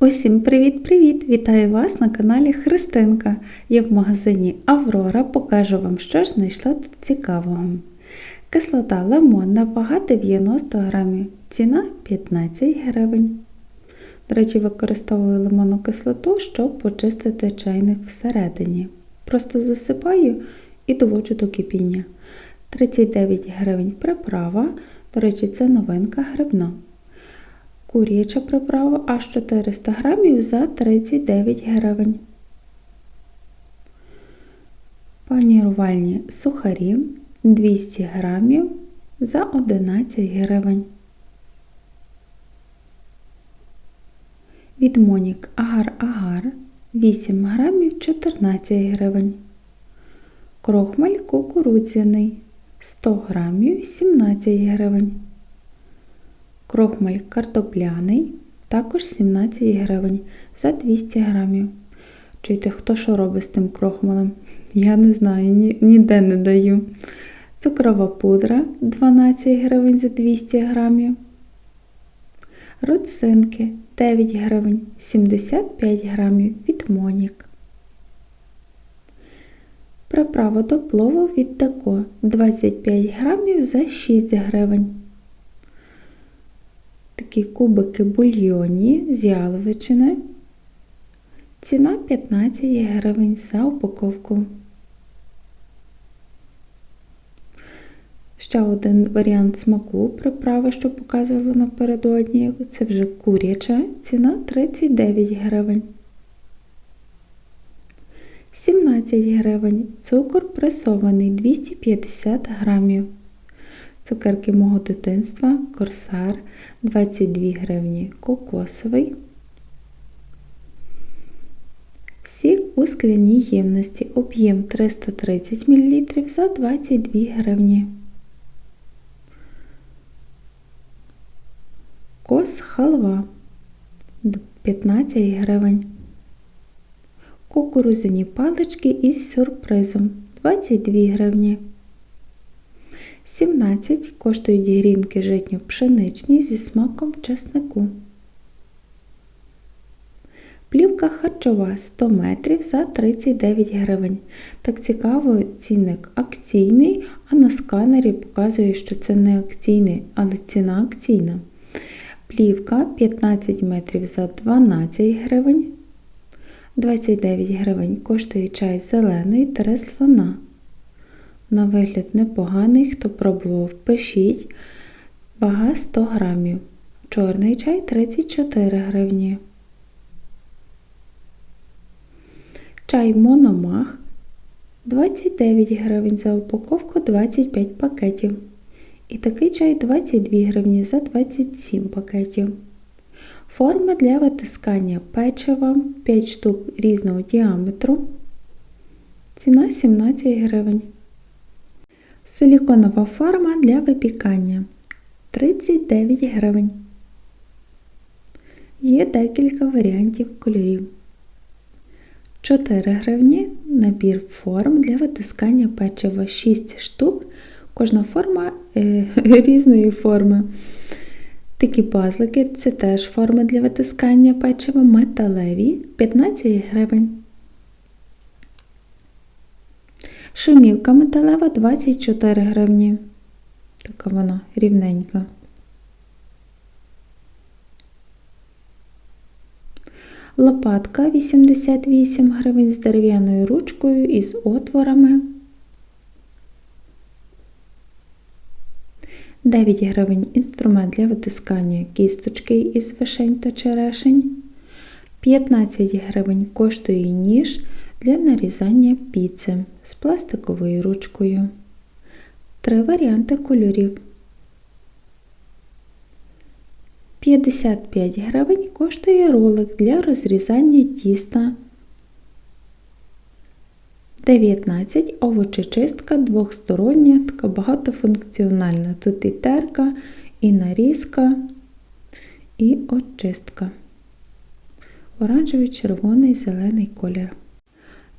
Усім привіт-привіт! Вітаю вас на каналі Христинка. Я в магазині Аврора покажу вам, що ж знайшла тут цікавого. Кислота лимонна, вага 90 грамів, ціна 15 гривень. До речі, використовую лимонну кислоту, щоб почистити чайник всередині. Просто засипаю і доводжу до кипіння. 39 гривень приправа. До речі, це новинка грибна. Куряча приправа аж 400 грамів за 39 гривень. Панірувальні сухарі 200 грамів за 11 гривень. Від Монік Агар-Агар 8 грамів 14 гривень. Крохмаль кукурудзяний 100 грамів 17 гривень. Крохмаль картопляний також 17 гривень за 200 грамів. Чуєте, хто що робить з тим крохмалем? Я не знаю, ні, ніде не даю. Цукрова пудра 12 гривень за 200 грамів. Родзинки 9 гривень 75 грамів від Монік. Приправа до плову від Деко 25 грамів за 6 гривень. Такі кубики бульйоні з яловичини. Ціна 15 гривень за упаковку. Ще один варіант смаку приправи, що показувала напередодні, це вже куряча, ціна 39 гривень. 17 гривень. Цукор пресований 250 грамів. Цукерки мого дитинства, корсар 22 гривні кокосовий. Сік у скляній ємності об'єм 330 мл за 22 гривні. Кос халва 15 гривень. Кукурузяні палички із сюрпризом 22 гривні. 17 коштують грінки житньо-пшеничні зі смаком чеснику. Плівка харчова 100 метрів за 39 гривень. Так цікаво, цінник акційний, а на сканері показує, що це не акційний, але ціна акційна. Плівка 15 метрів за 12 гривень. 29 гривень коштує чай зелений та слона. На вигляд непоганий, хто пробував, пишіть. Вага 100 грамів. Чорний чай 34 гривні. Чай Мономах 29 гривень за упаковку 25 пакетів. І такий чай 22 гривні за 27 пакетів. Форми для витискання печива 5 штук різного діаметру. Ціна 17 гривень. Силіконова форма для випікання 39 гривень. Є декілька варіантів кольорів. 4 гривні набір форм для витискання печива 6 штук. Кожна форма е, різної форми. Такі пазлики це теж форми для витискання печива металеві 15 гривень. Шумівка металева 24 гривні. Така вона рівненька. Лопатка 88 гривень з дерев'яною ручкою і з отворами. 9 гривень інструмент для витискання кісточки із вишень та черешень. 15 гривень коштує ніж для нарізання піци з пластиковою ручкою. Три варіанти кольорів. 55 гривень коштує ролик для розрізання тіста. 19 овочечистка двохстороння, така багатофункціональна. Тут і терка, і нарізка, і очистка. Оранжевий, червоний, зелений колір.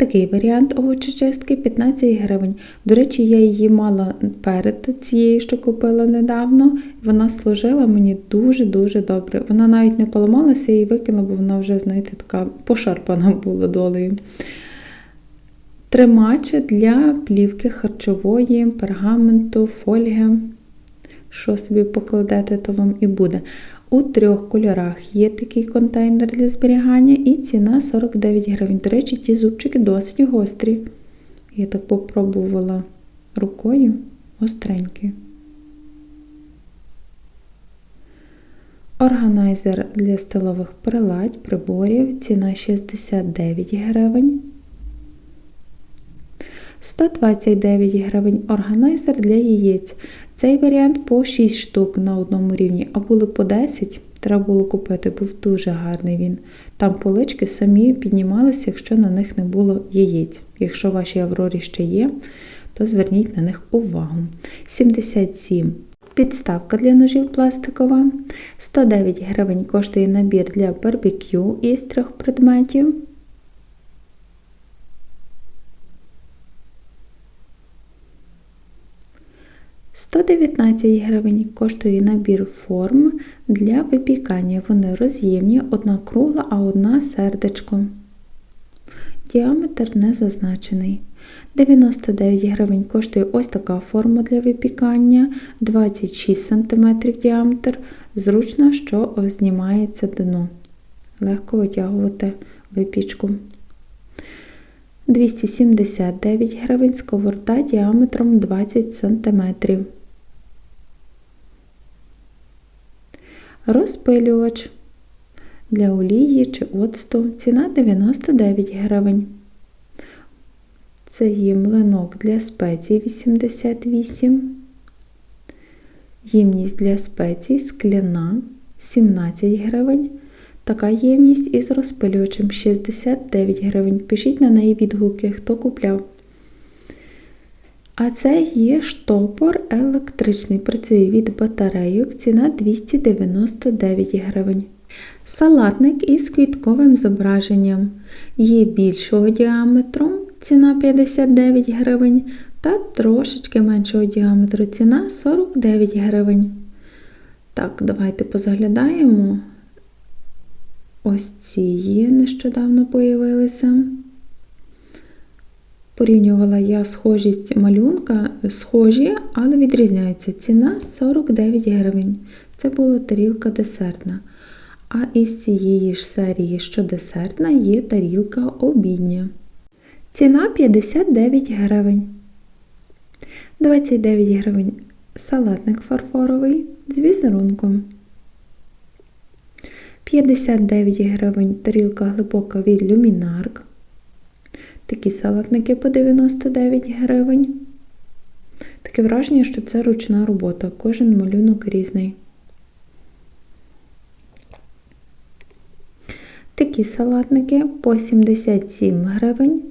Такий варіант овочечистки 15 гривень. До речі, я її мала перед цією, що купила недавно. Вона служила мені дуже-дуже добре. Вона навіть не поламалася і викинула, бо вона вже, знаєте, така пошарпана була долею. Тримач для плівки харчової, пергаменту, фольги. Що собі покладете, то вам і буде. У трьох кольорах є такий контейнер для зберігання і ціна 49 гривень. До речі, ті зубчики досить гострі. Я так попробувала рукою гостренькі. Органайзер для столових приладь, приборів, ціна 69 гривень. 129 гривень органайзер для яєць. Цей варіант по 6 штук на одному рівні, а були по 10. Треба було купити, був дуже гарний він. Там полички самі піднімалися, якщо на них не було яєць. Якщо ваші аврорі ще є, то зверніть на них увагу. 77 Підставка для ножів пластикова. 109 гривень коштує набір для барбекю із трьох предметів. 119 гривень коштує набір форм для випікання. Вони роз'ємні, одна кругла, а одна сердечко. Діаметр не зазначений. 99 гривень коштує ось така форма для випікання, 26 см діаметр. Зручно, що знімається дно. Легко витягувати випічку. 279 гривень сковорода діаметром 20 см. Розпилювач для олії чи оцту ціна 99 гривень. Це є млинок для спецій 88. Ємність для спецій скляна 17 гривень. Така ємність із розпилювачем 69 гривень. Пишіть на неї відгуки, хто купляв. А це є штопор електричний. Працює від батарейок, ціна 299 гривень. Салатник із квітковим зображенням. Є більшого діаметру, ціна 59 гривень, та трошечки меншого діаметру ціна 49 гривень. Так, давайте позаглядаємо. Ось ці нещодавно появилися. Порівнювала я схожість малюнка, схожі, але відрізняються. Ціна 49 гривень. Це була тарілка десертна. А із цієї ж серії, що десертна, є тарілка обідня. Ціна 59 гривень. 29 гривень салатник фарфоровий з візерунком. 59 гривень тарілка глибока від люмінарк. Такі салатники по 99 гривень. Таке враження, що це ручна робота, кожен малюнок різний. Такі салатники по 77 гривень.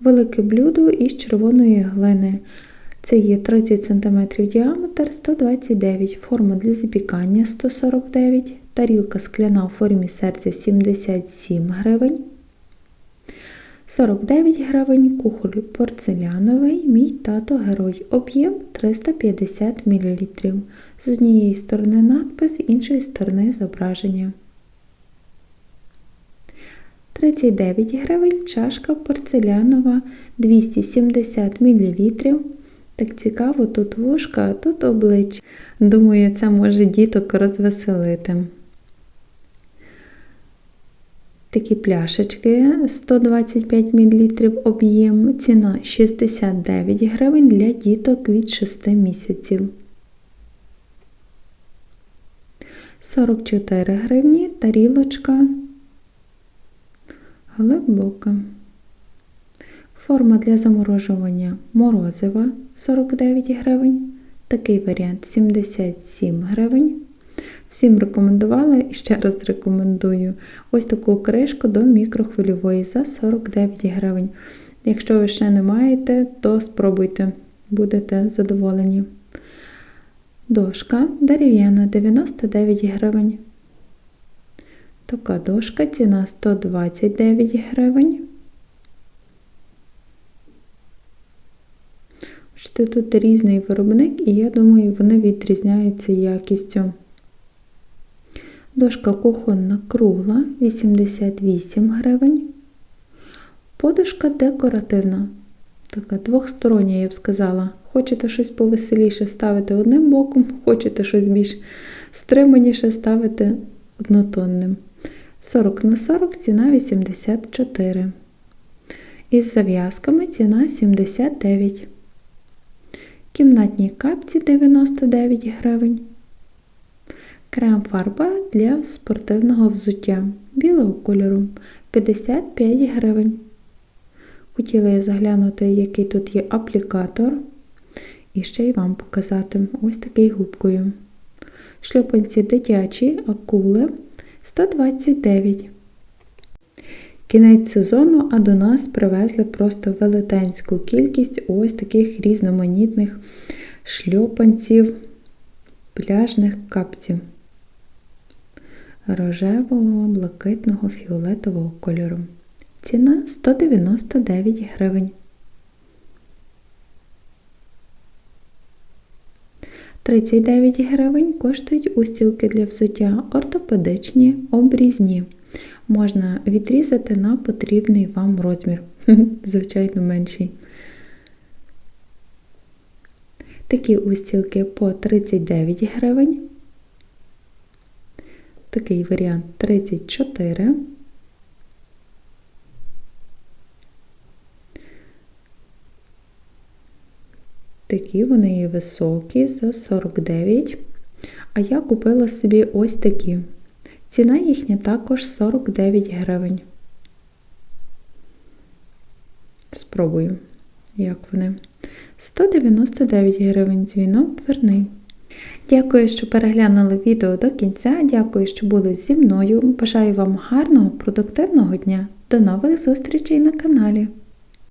Велике блюдо із червоної глини. Це є 30 см діаметр 129 форма для запікання 149 тарілка скляна у формі серця 77 гривень. 49 гривень кухоль порцеляновий, мій тато герой. Об'єм 350 мл. З однієї сторони надпис, з іншої сторони зображення. 39 гривень чашка порцелянова 270 мл. Так цікаво, тут вушка, а тут обличчя. Думаю, це може діток розвеселити. Такі пляшечки 125 мл об'єм, ціна 69 гривень для діток від 6 місяців. 44 гривні тарілочка глибока. Форма для заморожування морозива 49 гривень. Такий варіант 77 гривень. Всім рекомендувала і ще раз рекомендую ось таку кришку до мікрохвильової за 49 гривень. Якщо ви ще не маєте, то спробуйте, будете задоволені. Дошка дерев'яна 99 гривень. Така дошка, ціна 129 гривень. Бачите, тут різний виробник, і я думаю, вони відрізняються якістю. Дошка кухонна кругла 88 гривень. Подушка декоративна. Така двохстороння, я б сказала. Хочете щось повеселіше ставити одним боком, хочете щось більш стриманіше ставити однотонним. 40 на 40 ціна 84. Із зав'язками ціна 79. Кімнатні капці 99 гривень. Крем-фарба для спортивного взуття білого кольору 55 гривень. Хотіла я заглянути, який тут є аплікатор. І ще й вам показати ось такий губкою. Шльопанці дитячі, акули 129. Кінець сезону, а до нас привезли просто велетенську кількість ось таких різноманітних шльопанців, пляжних капців рожевого, блакитного, фіолетового кольору. Ціна 199 гривень. 39 гривень коштують устілки для взуття ортопедичні, обрізні. Можна відрізати на потрібний вам розмір, звичайно, менший. Такі устілки по 39 гривень. Такий варіант 34. Такі вони високі за 49. А я купила собі ось такі. Ціна їхня також 49 гривень. Спробую, як вони. 199 гривень дзвінок дверний. Дякую, що переглянули відео до кінця. Дякую, що були зі мною. Бажаю вам гарного, продуктивного дня. До нових зустрічей на каналі!